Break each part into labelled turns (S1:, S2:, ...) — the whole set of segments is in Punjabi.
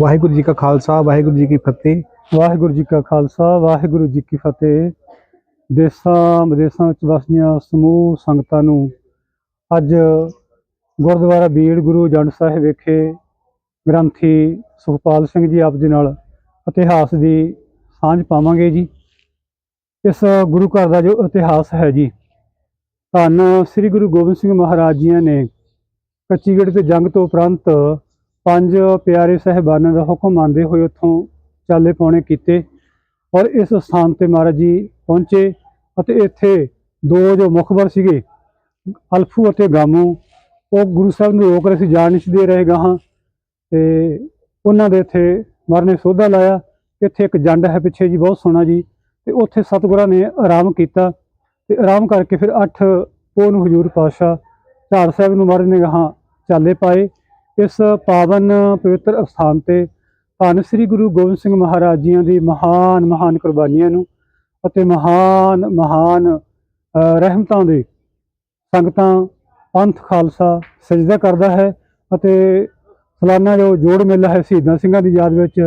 S1: ਵਾਹਿਗੁਰੂ ਜੀ ਕਾ ਖਾਲਸਾ, ਵਾਹਿਗੁਰੂ ਜੀ ਕੀ ਫਤਿਹ।
S2: ਵਾਹਿਗੁਰੂ ਜੀ ਕਾ ਖਾਲਸਾ, ਵਾਹਿਗੁਰੂ ਜੀ ਕੀ ਫਤਿਹ। ਦੇਸਾਂ ਵਿਦੇਸਾਂ ਵਿੱਚ ਵਸਦੀਆਂ ਸਮੂਹ ਸੰਗਤਾਂ ਨੂੰ ਅੱਜ ਗੁਰਦੁਆਰਾ ਬੀੜ ਗੁਰੂ ਜੰਡ ਸਾਹਿਬ ਵਿਖੇ ਗ੍ਰੰਥੀ ਸੁਖਪਾਲ ਸਿੰਘ ਜੀ ਆਪ ਦੇ ਨਾਲ ਇਤਿਹਾਸ ਦੀ ਸਾਂਝ ਪਾਵਾਂਗੇ ਜੀ। ਇਸ ਗੁਰੂ ਘਰ ਦਾ ਜੋ ਇਤਿਹਾਸ ਹੈ ਜੀ, ਧੰਨ ਸ੍ਰੀ ਗੁਰੂ ਗੋਬਿੰਦ ਸਿੰਘ ਮਹਾਰਾਜ ਜੀ ਨੇ ਕੱਚੀਗੜ੍ਹ ਤੇ ਜੰਗ ਤੋਂ ਉਪਰੰਤ ਪੰਜ ਪਿਆਰੇ ਸਹਿਬਾਨਾਂ ਦਾ ਹੁਕਮ ਮੰਨਦੇ ਹੋਏ ਉੱਥੋਂ ਚਾਲੇ ਪਾਉਣੇ ਕੀਤੇ ਔਰ ਇਸ ਸਥਾਨ ਤੇ ਮਹਾਰਾਜ ਜੀ ਪਹੁੰਚੇ ਅਤੇ ਇੱਥੇ ਦੋ ਜੋ ਮੁਖਬਰ ਸੀਗੇ, ਅਲਫੂ ਅਤੇ ਗਾਮੂ, ਉਹ ਗੁਰੂ ਸਾਹਿਬ ਨੂੰ ਰੋਕ ਰਹੇ ਸੀ, ਜਾਣ ਨਹੀਂ ਦੇ ਰਹੇ ਗਾਹਾਂ ਤੇ ਉਹਨਾਂ ਦੇ ਇੱਥੇ ਮਹਾਰਾਜ ਨੇ ਸੋਧਾ ਲਾਇਆ। ਇੱਥੇ ਇੱਕ ਜੰਡ ਹੈ ਪਿੱਛੇ ਜੀ, ਬਹੁਤ ਸੋਹਣਾ ਜੀ ਤੇ ਉੱਥੇ ਸਤਿਗੁਰਾਂ ਨੇ ਆਰਾਮ ਕੀਤਾ ਤੇ ਆਰਾਮ ਕਰਕੇ ਫਿਰ 8 ਪੋਹ ਨੂੰ ਹਜੂਰ ਪਾਤਸ਼ਾਹ ਝਾੜ ਸਾਹਿਬ ਨੂੰ ਮਹਾਰਾਜ ਨੇ ਗਾਹਾਂ ਚਾਲੇ ਪਾਏ। ਇਸ ਪਾਵਨ ਪਵਿੱਤਰ ਅਸਥਾਨ ਤੇ ਧੰਨ ਸ੍ਰੀ ਗੁਰੂ ਗੋਬਿੰਦ ਸਿੰਘ ਮਹਾਰਾਜ ਜੀਆਂ ਦੀ ਮਹਾਨ ਮਹਾਨ ਕੁਰਬਾਨੀਆਂ ਨੂੰ ਅਤੇ ਮਹਾਨ ਮਹਾਨ ਰਹਿਮਤਾਂ ਦੇ ਸੰਗਤਾਂ ਪੰਥ ਖਾਲਸਾ ਸਜਦਾ ਕਰਦਾ ਹੈ ਅਤੇ ਸਾਲਾਨਾ ਜੋ ਜੋੜ ਮੇਲਾ ਹੈ ਸ਼ਹੀਦਾਂ ਸਿੰਘਾਂ ਦੀ ਯਾਦ ਵਿੱਚ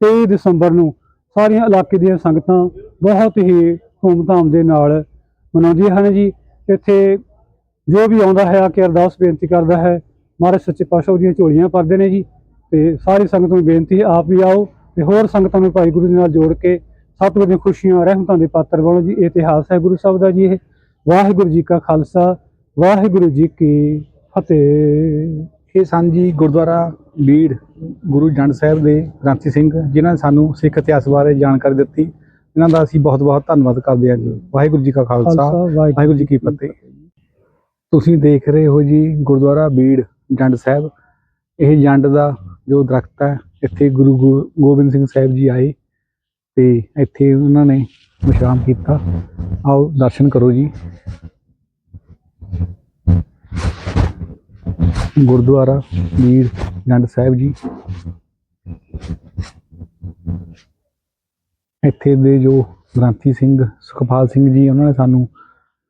S2: 23 ਦਸੰਬਰ ਨੂੰ ਸਾਰੀਆਂ ਇਲਾਕੇ ਦੀਆਂ ਸੰਗਤਾਂ ਬਹੁਤ ਹੀ ਧੂਮਧਾਮ ਦੇ ਨਾਲ ਮਨਾਉਂਦੀਆਂ ਹਨ ਜੀ। ਇੱਥੇ ਜੋ ਵੀ ਆਉਂਦਾ ਹੈ ਆ ਕੇ ਅਰਦਾਸ ਬੇਨਤੀ ਕਰਦਾ ਹੈ ਮਹਾਰਾਜ ਸੱਚੇ ਪਾਤਸ਼ਾਹ ਦੀਆਂ ਝੋਲੀਆਂ ਭਰਦੇ ਨੇ ਜੀ। ਤੇ ਸਾਰੀ ਸੰਗਤ ਨੂੰ ਬੇਨਤੀ ਹੈ ਆਪ ਵੀ ਆਓ ਤੇ ਹੋਰ ਸੰਗਤਾਂ ਨੂੰ ਭਾਈ ਗੁਰੂ ਦੇ ਨਾਲ ਜੋੜ ਕੇ ਸਤਿਗੁਰ ਦੀਆਂ ਖੁਸ਼ੀਆਂ ਰਹਿਮਤਾਂ ਦੇ ਪਾਤਰ ਬਣੋ ਜੀ। ਇਹ ਇਤਿਹਾਸ ਹੈ ਗੁਰੂ ਸਾਹਿਬ ਦਾ ਜੀ ਇਹ। ਵਾਹਿਗੁਰੂ ਜੀ ਕਾ ਖਾਲਸਾ ਵਾਹਿਗੁਰੂ ਜੀ ਕੀ ਫਤਿਹ।
S1: ਇਹ ਸਨ ਜੀ ਗੁਰਦੁਆਰਾ ਬੀੜ ਗੁਰੂ ਜੰਡ ਸਾਹਿਬ ਦੇ ਗ੍ਰੰਥੀ ਸਿੰਘ ਜਿਨ੍ਹਾਂ ਨੇ ਸਾਨੂੰ ਸਿੱਖ ਇਤਿਹਾਸ ਬਾਰੇ ਜਾਣਕਾਰੀ ਦਿੱਤੀ। ਇਹਨਾਂ ਦਾ ਅਸੀਂ ਬਹੁਤ ਬਹੁਤ ਧੰਨਵਾਦ ਕਰਦੇ ਹਾਂ ਜੀ। ਵਾਹਿਗੁਰੂ ਜੀ ਕਾ ਖਾਲਸਾ ਵਾਹਿਗੁਰੂ ਜੀ ਕੀ ਫਤਿਹ। ਤੁਸੀਂ ਦੇਖ ਰਹੇ ਹੋ ਜੀ ਗੁਰਦੁਆਰਾ ਬੀੜ ਜੰਡ ਸਾਹਿਬ। ਇਹ ਜੰਡ ਦਾ ਜੋ ਦਰਖਤ ਹੈ, ਇੱਥੇ ਗੁਰੂ ਗੋ- ਗੋਬਿੰਦ ਸਿੰਘ ਸਾਹਿਬ ਜੀ ਆਏ ਤੇ ਇੱਥੇ ਉਹਨਾਂ ਨੇ ਵਿਸ਼ਰਾਮ ਕੀਤਾ। ਆਓ ਦਰਸ਼ਨ ਕਰੋ ਜੀ। ਗੁਰਦੁਆਰਾ ਵੀਰ ਜੰਡ ਸਾਹਿਬ ਜੀ। ਇੱਥੇ ਦੇ ਜੋ ਗ੍ਰੰਥੀ ਸਿੰਘ ਸੁਖਪਾਲ ਸਿੰਘ ਜੀ, ਉਹਨਾਂ ਨੇ ਸਾਨੂੰ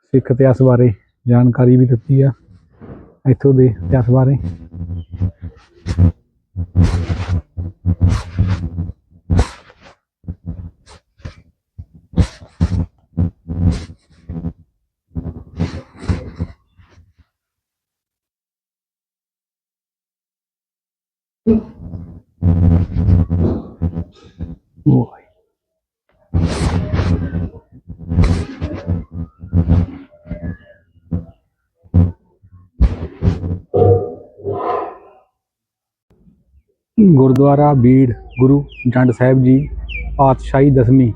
S1: ਸਿੱਖ ਇਤਿਹਾਸ ਬਾਰੇ ਜਾਣਕਾਰੀ ਵੀ ਦਿੱਤੀ ਆ। ਇੱਥੋਂ ਦੇ ਇਤਿਹਾਸ ਬਾਰੇ ਉਹ ਗੁਰਦੁਆਰਾ ਬੀੜ ਗੁਰੂ ਜੰਡ ਸਾਹਿਬ ਜੀ ਪਾਤਸ਼ਾਹੀ ਦਸਵੀਂ।